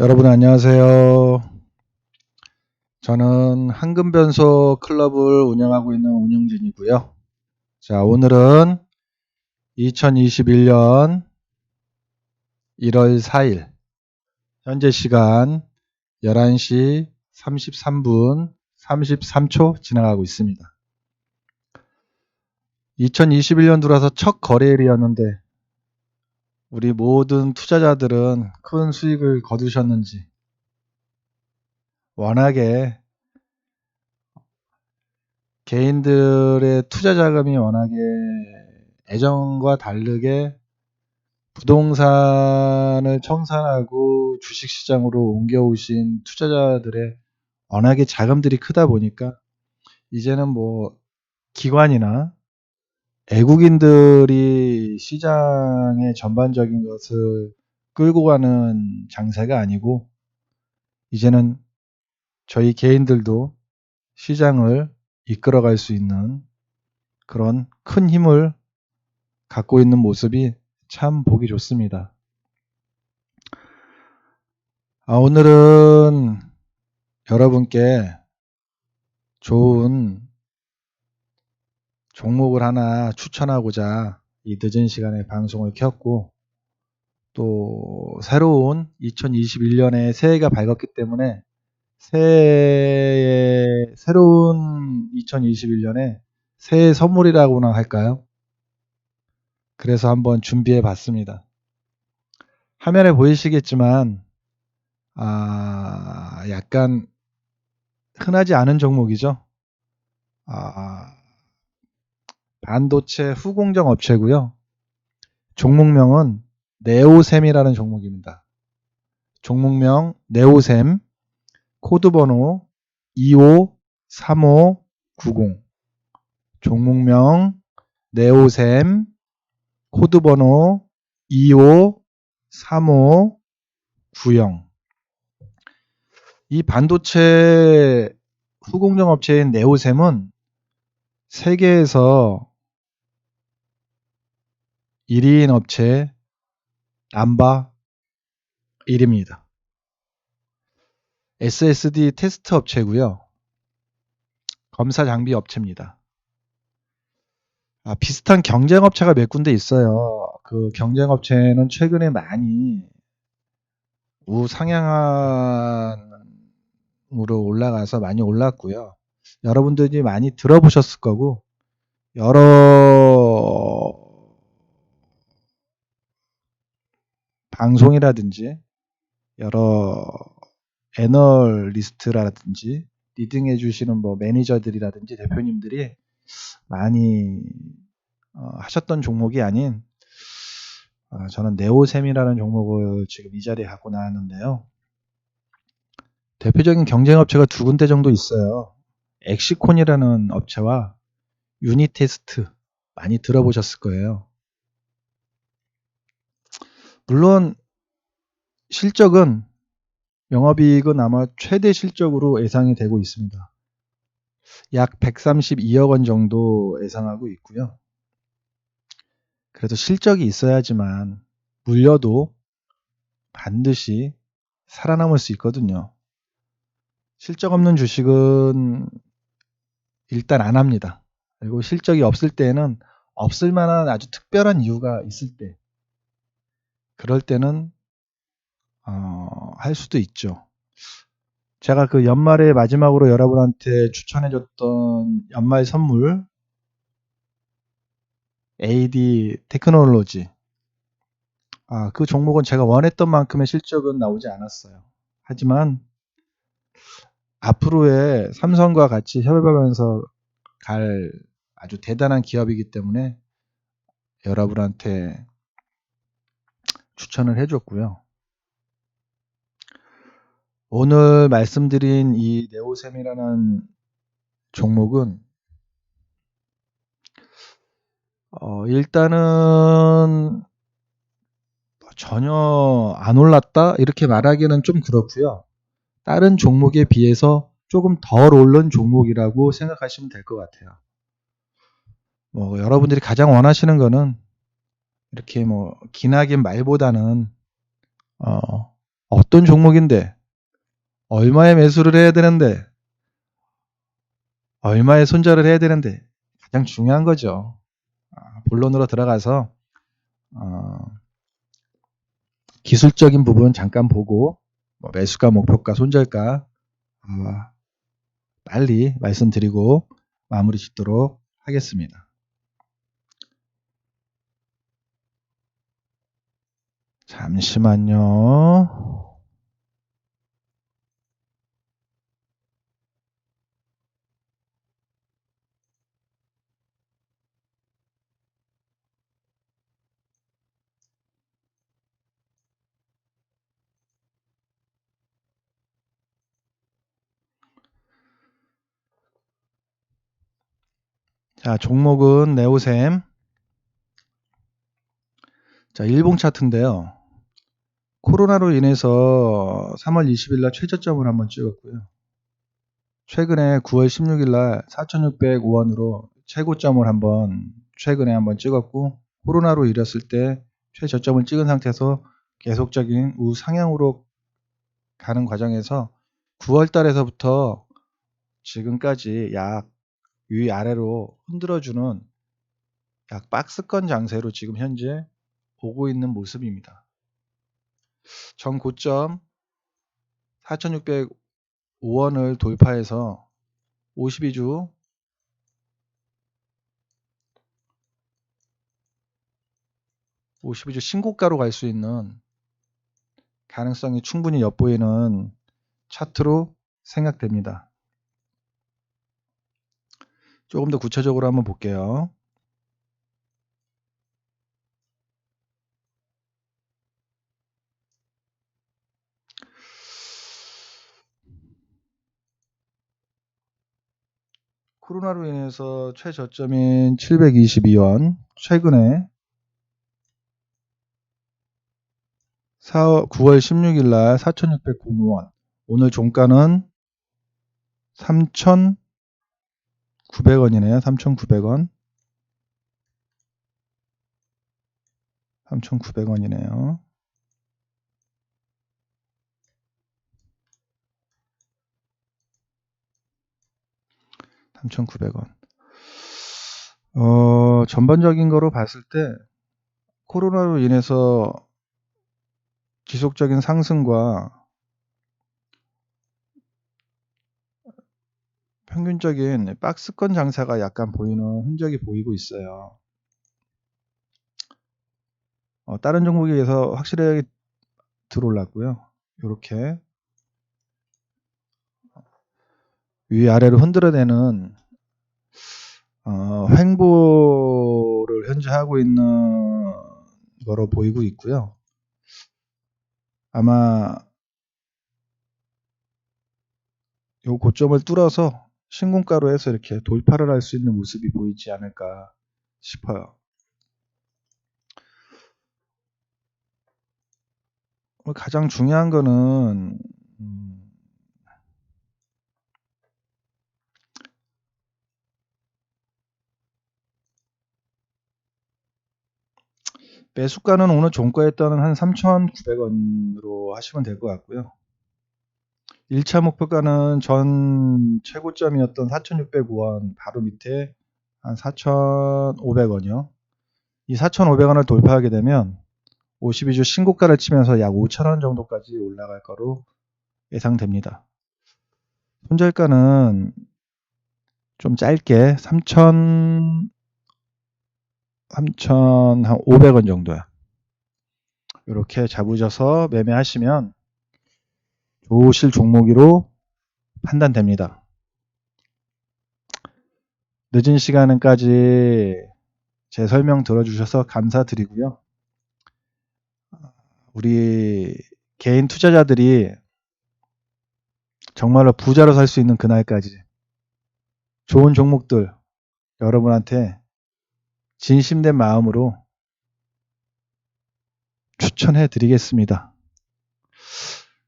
여러분 안녕하세요. 저는 한금변소 클럽을 운영하고 있는 운영진이고요. 자, 오늘은 2021년 1월 4일 현재 시간 11시 33분 33초 지나가고 있습니다. 2021년 들어서 첫 거래일이었는데 우리 모든 투자자들은 큰 수익을 거두셨는지 워낙에 개인들의 투자 자금이 워낙에 예전과 다르게 부동산을 청산하고 주식시장으로 옮겨오신 투자자들의 워낙에 자금들이 크다 보니까 이제는 뭐 기관이나 외국인들이 시장의 전반적인 것을 끌고 가는 장세가 아니고 이제는 저희 개인들도 시장을 이끌어갈 수 있는 그런 큰 힘을 갖고 있는 모습이 참 보기 좋습니다. 아, 오늘은 여러분께 좋은 종목을 하나 추천하고자 이 늦은 시간에 방송을 켰고 또 새로운 2021년에 새해가 밝았기 때문에 새해 새로운 2021년에 새해 선물이라고나 할까요? 그래서 한번 준비해 봤습니다. 화면에 보이시겠지만 아 약간 흔하지 않은 종목이죠. 아 반도체 후공정 업체고요. 종목명은 네오셈이라는 종목입니다. 종목명 네오셈 코드번호 253590 종목명 네오셈 코드번호 253590 이 반도체 후공정 업체인 네오셈은 세계에서 1인 업체 남바 1입니다. SSD 테스트 업체고요. 검사 장비 업체입니다. 아, 비슷한 경쟁 업체가 몇 군데 있어요. 그 경쟁 업체는 최근에 많이 우상향으로 올라가서 많이 올랐고요. 여러분들이 많이 들어보셨을 거고 여러 방송이라든지 여러 애널리스트라든지 리딩해 주시는 뭐 매니저들이라든지 대표님들이 많이 어, 하셨던 종목이 아닌 어, 저는 네오셈이라는 종목을 지금 이 자리에 갖고 나왔는데요. 대표적인 경쟁 업체가 두 군데 정도 있어요. 엑시콘이라는 업체와 유니테스트 많이 들어보셨을 거예요. 물론 실적은 영업이익은 아마 최대 실적으로 예상이 되고 있습니다. 약 132억 원 정도 예상하고 있고요. 그래도 실적이 있어야지만 물려도 반드시 살아남을 수 있거든요. 실적 없는 주식은 일단 안 합니다. 그리고 실적이 없을 때는 없을 만한 아주 특별한 이유가 있을 때 그럴 때는 어, 할 수도 있죠. 제가 그 연말에 마지막으로 여러분한테 추천해줬던 연말 선물 AD 테크놀로지 아, 그 종목은 제가 원했던 만큼의 실적은 나오지 않았어요. 하지만 앞으로의 삼성과 같이 협업하면서 갈 아주 대단한 기업이기 때문에 여러분한테 추천을 해줬고요. 오늘 말씀드린 이 네오셈이라는 종목은 어, 일단은 전혀 안 올랐다 이렇게 말하기는 좀 그렇고요. 다른 종목에 비해서 조금 덜 오른 종목이라고 생각하시면 될 것 같아요. 뭐 여러분들이 가장 원하시는 거는 이렇게 뭐 기나긴 말보다는 어 어떤 종목인데 얼마의 매수를 해야 되는데 얼마의 손절을 해야 되는데 가장 중요한 거죠. 아, 본론으로 들어가서 어, 기술적인 부분 잠깐 보고 뭐 매수가, 목표가, 손절가 아, 빨리 말씀드리고 마무리 짓도록 하겠습니다. 잠시만요. 자, 종목은 네오셈. 자, 일봉 차트인데요. 코로나로 인해서 3월 20일 날 최저점을 한번 찍었고요. 최근에 9월 16일 날 4,605원으로 최고점을 한번 최근에 한번 찍었고 코로나로 잃었을 때 최저점을 찍은 상태에서 계속적인 우상향으로 가는 과정에서 9월 달에서부터 지금까지 약 위아래로 흔들어주는 약 박스권 장세로 지금 현재 오고 있는 모습입니다. 전 고점 4,605원을 돌파해서 52주 52주 신고가로 갈 수 있는 가능성이 충분히 엿보이는 차트로 생각됩니다. 조금 더 구체적으로 한번 볼게요. 코로나로 인해서 최저점인 722원, 최근에 4, 9월 16일 날 4,605원, 오늘 종가는 3,900원이네요. 3,900원. 3,900원이네요. 3,900원. 어, 전반적인 거로 봤을 때 코로나로 인해서 지속적인 상승과 평균적인 박스권 장사가 약간 보이는 흔적이 보이고 있어요. 어, 다른 종목에 비해서 확실하게 들어올랐고요. 이렇게 위아래로 흔들어내는 어, 횡보를 현재 하고 있는 거로 보이고 있고요. 아마 요 고점을 뚫어서 신고가로 해서 이렇게 돌파를 할 수 있는 모습이 보이지 않을까 싶어요. 가장 중요한 거는 음, 매수가는 오늘 종가에 따른 한 3,900원으로 하시면 될 것 같고요. 1차 목표가는 전 최고점이었던 4,605원 바로 밑에 한 4,500원이요. 이 4,500원을 돌파하게 되면 52주 신고가를 치면서 약 5,000원 정도까지 올라갈 거로 예상됩니다. 손절가는 좀 짧게 3,000 3,500원 정도야. 이렇게 잡으셔서 매매하시면 좋으실 종목으로 판단됩니다. 늦은 시간까지 제 설명 들어주셔서 감사드리고요. 우리 개인 투자자들이 정말로 부자로 살 수 있는 그날까지 좋은 종목들 여러분한테 진심된 마음으로 추천해 드리겠습니다.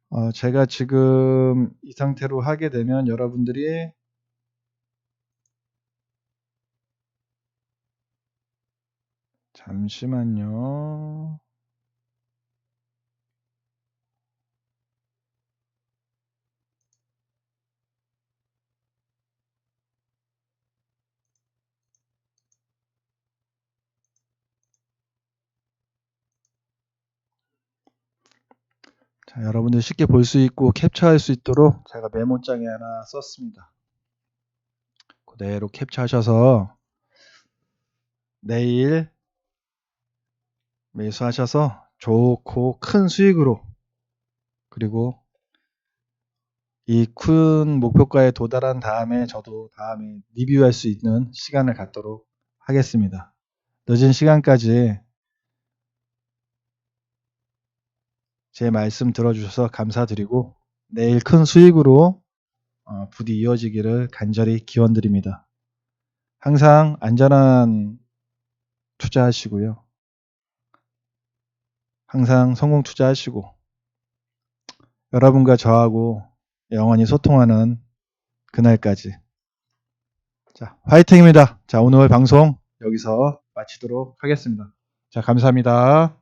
어, 제가 지금 이 상태로 하게 되면 여러분들이 잠시만요. 자, 여러분들 쉽게 볼 수 있고 캡처할 수 있도록 제가 메모장에 하나 썼습니다. 그대로 캡처하셔서 내일 매수하셔서 좋고 큰 수익으로 그리고 이 큰 목표가에 도달한 다음에 저도 다음에 리뷰할 수 있는 시간을 갖도록 하겠습니다. 늦은 시간까지 제 말씀 들어주셔서 감사드리고 내일 큰 수익으로 어, 부디 이어지기를 간절히 기원드립니다. 항상 안전한 투자하시고요. 항상 성공 투자하시고 여러분과 저하고 영원히 소통하는 그날까지 자 화이팅입니다. 자 오늘 방송 여기서 마치도록 하겠습니다. 자 감사합니다.